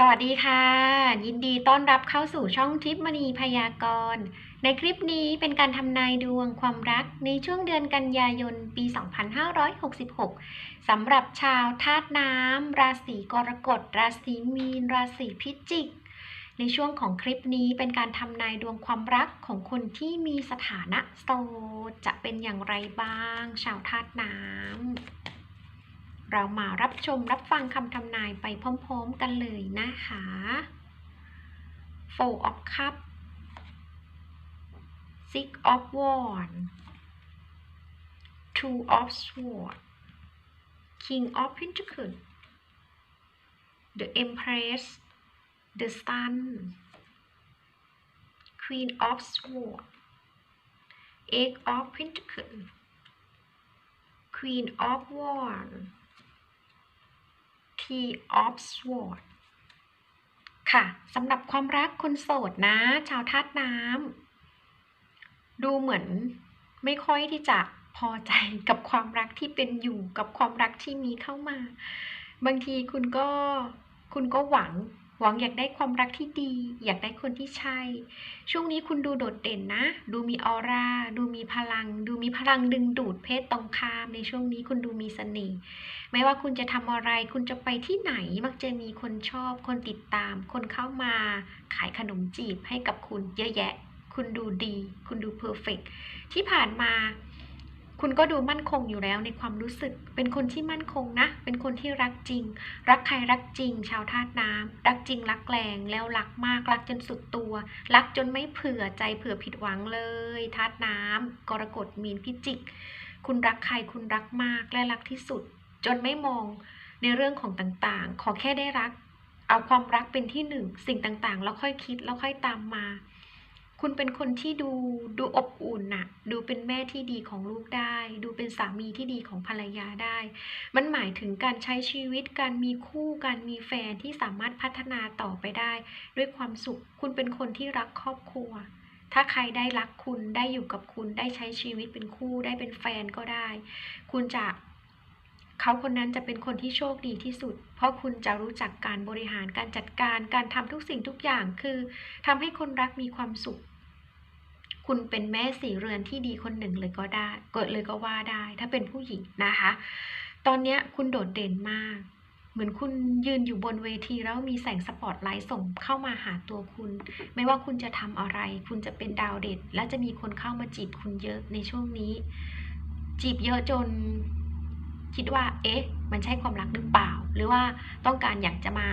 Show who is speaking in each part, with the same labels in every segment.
Speaker 1: สวัสดีค่ะ ยินดีต้อนรับเข้าสู่ช่องทิปมณีพยากรณ์ ในคลิปนี้เป็นการทำนายดวงความรักในช่วงเดือนกันยายนปี 2566สำหรับชาวธาตุน้ำราศีกรกฎ ราศีมีน ราศีพิจิก ในช่วงของคลิปนี้เป็นการทำนายดวงความรักของคนที่มีสถานะโสดจะเป็นอย่างไรบ้าง ชาวธาตุน้ำ เรามารับชมรับฟังคำทำนายไปพร้อม ๆ กันเลยนะคะ Four of Cups Six of Wands Two of Swords King of Pentacles The Empress The Sun Queen of Swords Eight of Pentacles Queen of Wands Tea of Swords ค่ะสำหรับความรักคนโสดนะ ชาวธาตุน้ำดูเหมือนไม่ค่อยที่จะพอใจกับความรักที่เป็นอยู่กับความรักที่มีเข้ามา บางทีคุณก็คุณก็หวัง หวังอยากได้ความรักที่ดี อยากได้คนที่ใช่ ช่วงนี้คุณดูโดดเด่นนะ ดูมีออร่า ดูมีพลัง ดูมีพลังดึงดูดเพศตรงข้าม ในช่วงนี้คุณดูมีเสน่ห์ ไม่ว่าคุณจะทำอะไร คุณจะไปที่ไหน มักจะมีคนชอบ คนติดตาม คนเข้ามาขายขนมจีบให้กับคุณเยอะแยะ คุณดูดี คุณดูเพอร์เฟกที่ผ่านมา คุณก็ดูมั่นคงอยู่แล้วในความรู้สึก เป็นคนที่มั่นคงนะ เป็นคนที่รักจริง รักใครรักจริง ชาวธาตุน้ำรักจริงรักแรงแล้วรักมากรักจนสุดตัว รักจนไม่เผื่อใจเผื่อผิดหวังเลยธาตุน้ำกรกฎมีนพิจิก คุณรักใครคุณรักมากและรักที่สุด จนไม่มองในเรื่องของต่างๆ ขอแค่ได้รัก เอาความรักเป็นที่หนึ่งสิ่งต่างๆ แล้วค่อยคิดแล้วค่อยตามมา คุณเป็นคนที่ดูดูอบอุ่นน่ะดูเป็นแม่ที่ดีของลูกได้ ดูเป็นสามีที่ดีของภรรยาได้ มันหมายถึงการใช้ชีวิต การมีคู่การมีแฟนที่สามารถพัฒนาต่อไปได้ ด้วยความสุข คุณเป็นคนที่รักครอบครัว ถ้าใครได้รักคุณได้อยู่กับคุณได้ใช้ชีวิตเป็นคู่ได้เป็นแฟนก็ได้ คุณจะ เขาคนนั้นจะเป็นคนที่โชคดีที่สุด เพราะคุณจะรู้จักการบริหารการจัดการการทำทุกสิ่งทุกอย่างคือทำให้คนรักมีความสุข คุณเป็นแม่สีเรือนที่ดีคนหนึ่งเลยก็ได้ เกิดเลยก็ว่าได้ ถ้าเป็นผู้หญิงนะคะ ตอนนี้คุณโดดเด่นมากเหมือนคุณยืนอยู่บนเวทีแล้วมีแสงสปอตไลท์ส่งเข้ามาหาตัวคุณ ไม่ว่าคุณจะทำอะไร คุณจะเป็นดาวเด่นและจะมีคนเข้ามาจีบคุณเยอะในช่วงนี้ จีบเยอะจน คิดว่า เอ๊ะ มันใช่ความรักหรือเปล่า หรือว่าต้องการอยากจะมา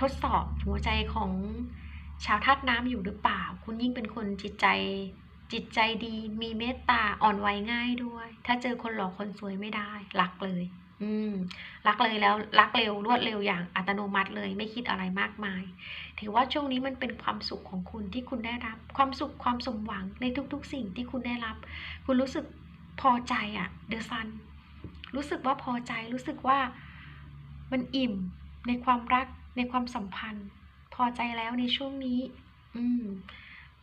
Speaker 1: ทดสอบหัวใจของชาวธาตุน้ำอยู่หรือเปล่า คุณยิ่งเป็นคนจิตใจ จิตใจดี มีเมตตาอ่อนไหวง่ายด้วย ถ้าเจอคนหล่อคนสวยไม่ได้รักเลย อืมรักเลยแล้วรักเร็วรวดเร็วอย่างอัตโนมัติเลย ไม่คิดอะไรมากมาย ถือว่าช่วงนี้มันเป็นความสุขของคุณที่คุณได้รับ ความสุขความสมหวังในทุกๆ สิ่งที่คุณได้รับ คุณรู้สึกพอใจอะเดอะซัน รู้สึกว่าพอใจ รู้สึกว่ามันอิ่มในความรักในความสัมพันธ์ พอใจแล้วในช่วงนี้ อืม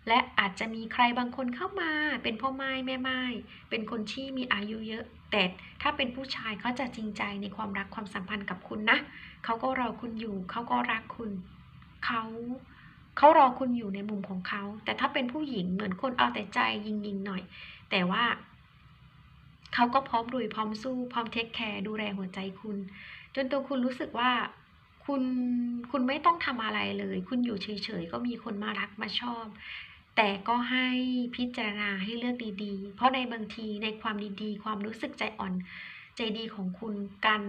Speaker 1: และอาจจะมีใครบางคนเข้ามา เป็นพ่อไม้แม่ไม้เป็นคนที่มีอายุเยอะ แต่ถ้าเป็นผู้ชายเขาจะจริงใจในความรักความสัมพันธ์กับคุณนะเขาก็รอคุณอยู่เขาก็รักคุณเขาเขารอคุณอยู่ในมุมของเขา แต่ถ้าเป็นผู้หญิงเหมือนคนเอาแต่ใจยิงๆหน่อย แต่ว่า เขาก็พร้อมลุยพร้อมสู้ พร้อมเทคแคร์ดูแลหัวใจคุณ จนตัวคุณรู้สึกว่าคุณคุณไม่ต้องทำอะไรเลย คุณอยู่เฉยๆก็มีคนมารักมาชอบ แต่ก็ให้พิจารณาให้เลือกดีๆ เพราะในบางทีในความดีๆ ความรู้สึกใจอ่อนใจดีของคุณกัน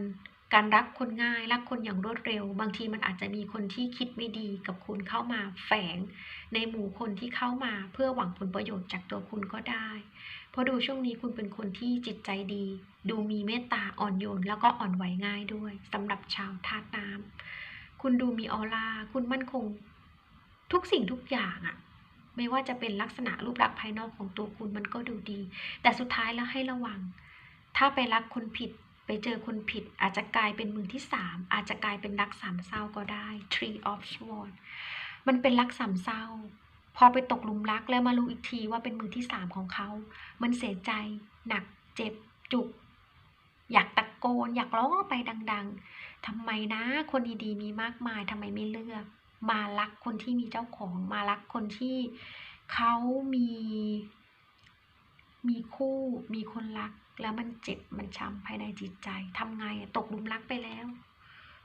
Speaker 1: การรักคนง่ายรักคนอย่างรวดเร็ว บางทีมันอาจจะมีคนที่คิดไม่ดีกับคุณเข้ามาแฝง ในหมู่คนที่เข้ามาเพื่อหวังผลประโยชน์จากตัวคุณก็ได้ เพราะดูช่วงนี้คุณเป็นคนที่จิตใจดี ดูมีเมตตาอ่อนโยน แล้วก็อ่อนไหวง่ายด้วยสำหรับชาวธาตุน้ำคุณดูมีออร่าคุณมั่นคง ทุกสิ่งทุกอย่างอะไม่ว่าจะเป็นลักษณะรูปลักษณ์ภายนอกของตัวคุณมันก็ดูดี แต่สุดท้ายแล้วให้ระวัง ถ้าไปรักคนผิด ไปเจอคนผิดอาจจะกลายเป็นมือที่สามอาจจะกลายเป็นรักสามเศร้าก็ได้ Tree of Swords มันเป็นรักสามเศร้า พอไปตกหลุมรักแล้วมารู้อีกทีว่าเป็นมือที่สามของเขา มันเสียใจ หนักเจ็บจุก อยากตะโกน อยากร้องออกไปดัง ๆทำไมนะ คนดีๆมีมากมายทำไมไม่เลือก มารักคนที่มีเจ้าของ มารักคนที่เขามี มีคู่ มีคนรัก แล้วมันเจ็บมันช้ำภายในจิตใจทำไงตกหลุมรักไปแล้ว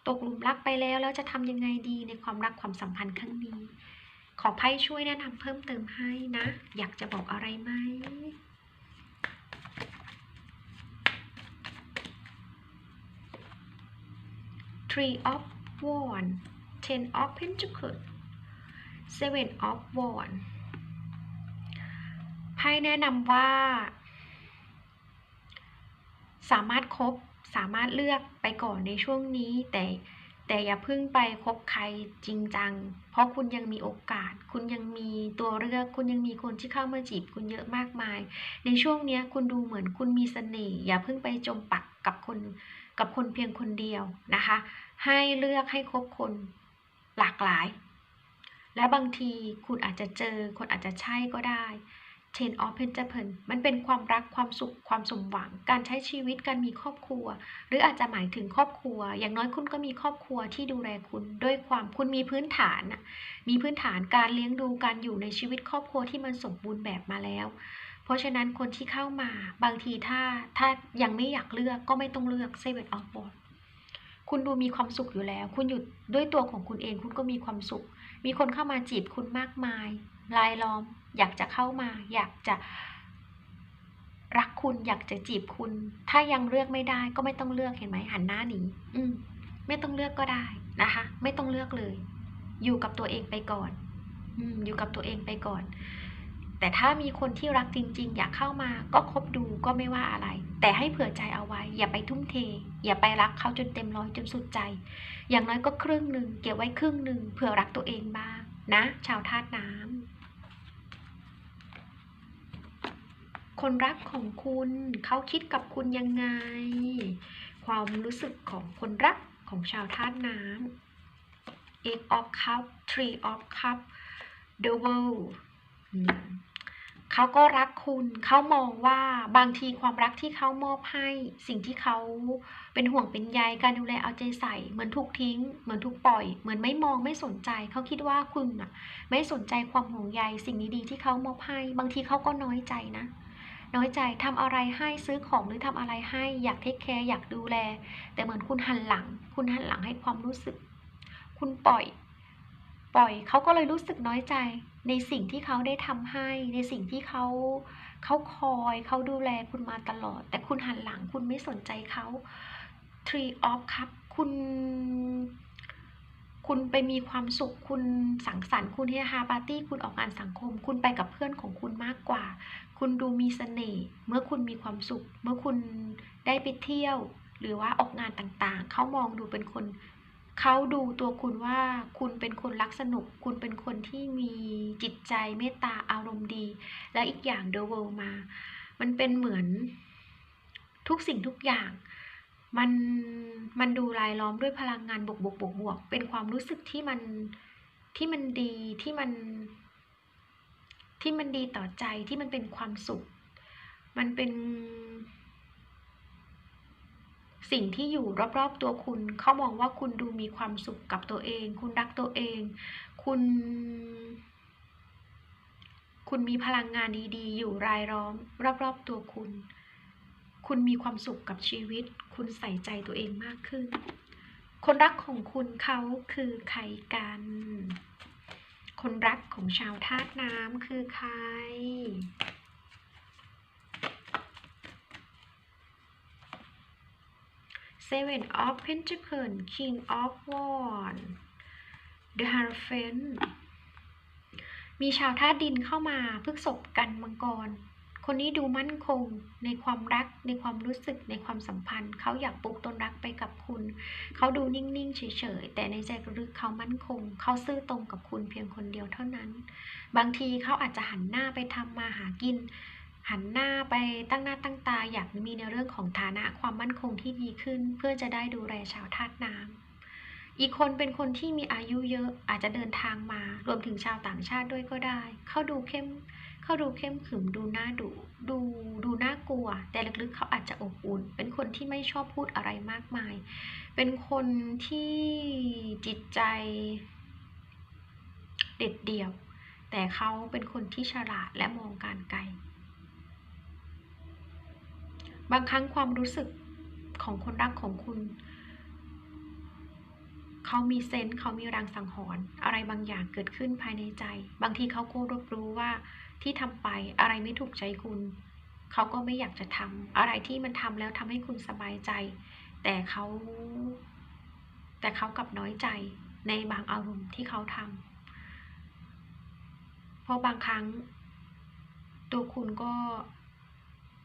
Speaker 1: ตกหลุมรักไปแล้วแล้วจะทำยังไงดีในความรักความสัมพันธ์ครั้งนี้ ขอไพ่ช่วยแนะนำเพิ่มเติมให้นะ อยากจะบอกอะไรไหม Three of Wands Ten of Pentacles Seven of w a n d ไพ่แนะนำว่า สามารถคบสามารถเลือกไปก่อนในช่วงนี้ แต่แต่อย่าเพิ่งไปคบใครจริงจัง เพราะคุณยังมีโอกาส คุณยังมีตัวเลือก คุณยังมีคนที่เข้ามาจีบคุณเยอะมากมาย ในช่วงนี้คุณดูเหมือนคุณมีเสน่ห์อย่าเพิ่งไปจมปักกับคนกับคนเพียงคนเดียวนะคะ ให้เลือกให้คบคนหลากหลาย และบางทีคุณอาจจะเจอ คนอาจจะใช่ก็ได้ Ten of Pentacles มันเป็นความรักความสุขความสมหวัง การใช้ชีวิตการมีครอบครัว หรืออาจจะหมายถึงครอบครัว อย่างน้อยคุณก็มีครอบครัวที่ดูแลคุณด้วยความคุณมีพื้นฐานน่ะมีพื้นฐานการเลี้ยงดูการอยู่ในชีวิตครอบครัวที่มันสมบูรณ์แบบมาแล้ว เพราะฉะนั้นคนที่เข้ามาบางทีถ้าถ้ายังไม่อยากเลือกก็ไม่ต้องเลือก Seven of Wands คุณดูมีความสุขอยู่แล้ว คุณอยู่ด้วยตัวของคุณเอง คุณก็มีความสุข มีคนเข้ามาจีบคุณมากมาย รายล้อม อยากจะเข้ามา อยากจะรักคุณอยากจะจีบคุณ ถ้ายังเลือกไม่ได้ก็ไม่ต้องเลือกเห็นไหมหันหน้าหนีอืม ไม่ต้องเลือกก็ได้นะคะ ไม่ต้องเลือกเลย อยู่กับตัวเองไปก่อน อืม อยู่กับตัวเองไปก่อน แต่ถ้ามีคนที่รักจริง ๆ อยากเข้ามาก็คบดูก็ไม่ว่าอะไร แต่ให้เผื่อใจเอาไว้ อย่าไปทุ่มเท อย่าไปรักเขาจนเต็มร้อยจนสุดใจ อย่างน้อยก็ครึ่งหนึ่งเก็บไว้ครึ่งหนึ่งเผื่อรักตัวเองบ้างนะ ชาวธาตุน้ำ คนรักของคุณเขาคิดกับคุณยังไง ความรู้สึกของคนรักของชาวธาตุน้ำ Eight of Cup Three of Cup The World เขาก็รักคุณเขามองว่าบางทีความรักที่เขามอบให้ สิ่งที่เขาเป็นห่วงเป็นใยการดูแลเอาใจใส่ เหมือนถูกทิ้ง เหมือนถูกปล่อย เหมือนไม่มองไม่สนใจ เขาคิดว่าคุณน่ะ ไม่สนใจความห่วงใยสิ่งดีๆที่เขามอบให้ บางทีเขาก็น้อยใจนะ น้อยใจทำอะไรให้ซื้อของหรือทำอะไรให้อยากเทคแคร์อยากดูแล แต่เหมือนคุณหันหลัง คุณหันหลังให้ความรู้สึก คุณปล่อย ปล่อยเขาก็เลยรู้สึกน้อยใจ ในสิ่งที่เขาได้ทำให้ ในสิ่งที่เขาเขาคอยเขาดูแลคุณมาตลอด แต่คุณหันหลังคุณไม่สนใจเขา Tree of Cup คุณ คุณไปมีความสุข คุณสังสรรค์ คุณเฮฮาปาร์ตี้ คุณออกงานสังคม คุณไปกับเพื่อนของคุณมากกว่า คุณดูมีเสน่ห์ เมื่อคุณมีความสุข เมื่อคุณได้ไปเที่ยว หรือว่าออกงานต่างๆ เขามองดูเป็นคน เขาดูตัวคุณว่าคุณเป็นคนรักสนุก คุณเป็นคนที่มีจิตใจเมตตาอารมณ์ดี และอีกอย่างเดอะเวิลมา มันเป็นเหมือนทุกสิ่งทุกอย่าง มันมันดูรายล้อมด้วยพลังงานบวกบวกบวกบวกเป็นความรู้สึกที่มันที่มันดีที่มัน ที่มันดีต่อใจที่มันเป็นความสุข มันเป็น สิ่งที่อยู่รอบๆตัวคุณเขามองว่าคุณดูมีความสุขกับตัวเอง คุณรักตัวเอง คุณ คุณมีพลังงานดีๆ อยู่รายล้อม รอบๆตัวคุณ คุณมีความสุขกับชีวิต คุณใส่ใจตัวเองมากขึ้น คนรักของคุณเขาคือใครกัน คนรักของชาวธาตุน้ำคือใคร Seven of Pentacles King of Wands The Hierophant มีชาวธาตุดินเข้ามาพฤกษบกันมังกร คนนี้ดูมั่นคงในความรัก ในความรู้สึกในความสัมพันธ์ เขาอยากปลูกต้นรักไปกับคุณ เขาดูนิ่งๆ เฉยๆ แต่ในใจลึกเขามั่นคง เขาซื่อตรงกับคุณเพียงคนเดียวเท่านั้น บางทีเขาอาจจะหันหน้าไปทำมาหากิน หันหน้าไปตั้งหน้าตั้งตาอยากมีในเรื่องของฐานะความมั่นคงที่ดีขึ้น เพื่อจะได้ดูแลชาวธาตุน้ำ อีกคนเป็นคนที่มีอายุเยอะอาจจะเดินทางมา รวมถึงชาวต่างชาติด้วยก็ได้ เขาดูเข้มเขาดูเข้มขึมดูน่าดุดูดูน่ากลัว แต่ลึกๆเขาอาจจะอบอุ่น เป็นคนที่ไม่ชอบพูดอะไรมากมาย เป็นคนที่จิตใจ เด็ดเดี่ยว แต่เขาเป็นคนที่ฉลาดและมองการไกล บางครั้งความรู้สึกของคนรักของคุณ เขามีเซนส์เขามีรังสังหรณ์อะไรบางอย่างเกิดขึ้นภายในใจ บางทีเขาก็รับรู้ว่าที่ทำไปอะไรไม่ถูกใจคุณ เขาก็ไม่อยากจะทำอะไรที่มันทำแล้วทำให้คุณสบายใจ แต่เขา แต่เขากลับน้อยใจในบางอารมณ์ที่เขาทำเพราะบางครั้ง ตัวคุณก็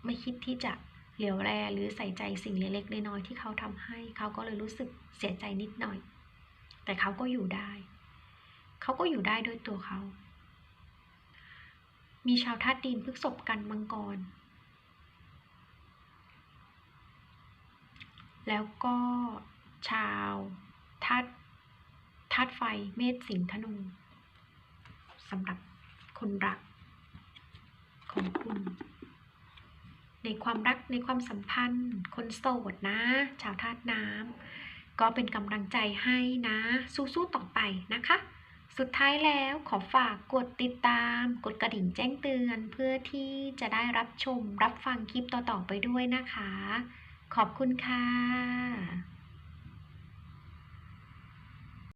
Speaker 1: ไม่คิดที่จะเหลียวแลหรือใส่ใจสิ่งเล็กๆน้อยๆที่เขาทำให้ เขาก็เลยรู้สึกเสียใจนิดหน่อย แต่เขาก็อยู่ได้ เขาก็อยู่ได้ด้วยตัวเขา มีชาวธาตุดินพฤกษบกันมังกร แล้วก็ชาวธาตุธาตุไฟเมษสิงห์ธนูสำหรับคนรักของคุณ ในความรักในความสัมพันธ์ คนโสดนะ ชาวธาตุน้ำ ก็เป็นกำลังใจให้นะ สู้ๆต่อไปนะคะ สุดท้ายแล้วขอฝากกดติดตาม กดกระดิ่งแจ้งเตือน เพื่อที่จะได้รับชมรับฟังคลิปต่อๆไปด้วยนะคะ ขอบคุณค่ะ